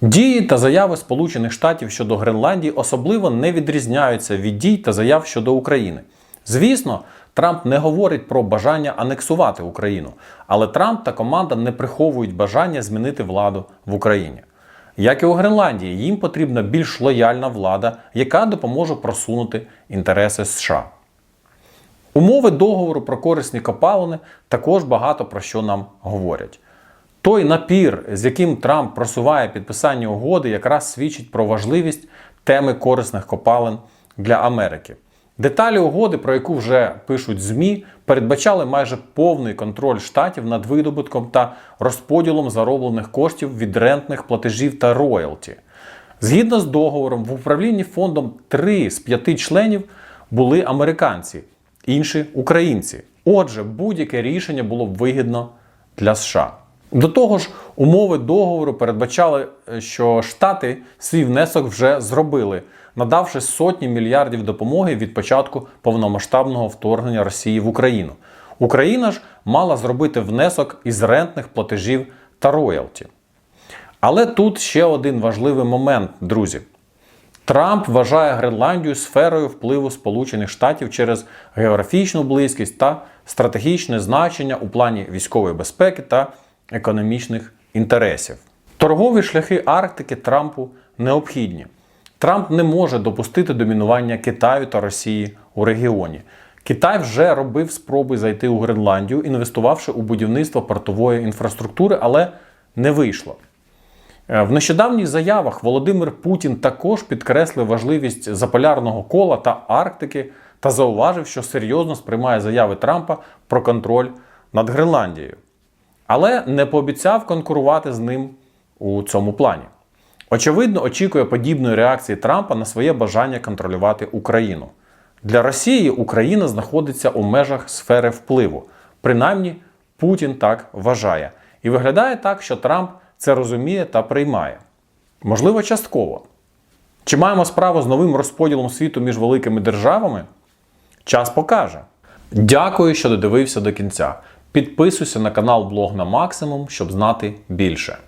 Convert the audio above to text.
Дії та заяви Сполучених Штатів щодо Гренландії особливо не відрізняються від дій та заяв щодо України. Звісно, Трамп не говорить про бажання анексувати Україну, але Трамп та команда не приховують бажання змінити владу в Україні. Як і у Гренландії, їм потрібна більш лояльна влада, яка допоможе просунути інтереси США. Умови договору про корисні копалини також багато про що нам говорять. Той напір, з яким Трамп просуває підписання угоди, якраз свідчить про важливість теми корисних копалин для Америки. Деталі угоди, про яку вже пишуть ЗМІ, передбачали майже повний контроль штатів над видобутком та розподілом зароблених коштів від рентних платежів та роялті. Згідно з договором, в управлінні фондом три з п'яти членів були американці, інші українці. Отже, будь-яке рішення було б вигідно для США. До того ж, умови договору передбачали, е, що Штати свій внесок вже зробили, надавши сотні мільярдів допомоги від початку повномасштабного вторгнення Росії в Україну. Україна ж мала зробити внесок із рентних платежів та роялті. Але тут ще один важливий момент, друзі. Трамп вважає Гренландію сферою впливу Сполучених Штатів через географічну близькість та стратегічне значення у плані військової безпеки та економічних інтересів. Торгові шляхи Арктики Трампу необхідні. Трамп не може допустити домінування Китаю та Росії у регіоні. Китай вже робив спроби зайти у Гренландію, інвестувавши у будівництво портової інфраструктури, але не вийшло. Е, В нещодавніх заявах Володимир Путін також підкреслив важливість заполярного кола та Арктики та зауважив, що серйозно сприймає заяви Трампа про контроль над Гренландією. Але не пообіцяв конкурувати з ним у цьому плані. Очевидно, очікує подібної реакції Трампа на своє бажання контролювати Україну. Для Росії Україна знаходиться у межах сфери впливу. Принаймні, Путін так вважає. І виглядає так, що Трамп це розуміє та приймає. Можливо, частково. Чи маємо справу з новим розподілом світу між великими державами? Час покаже. Дякую, що додивився до кінця. Підписуйся на канал Блог на максимум, щоб знати більше.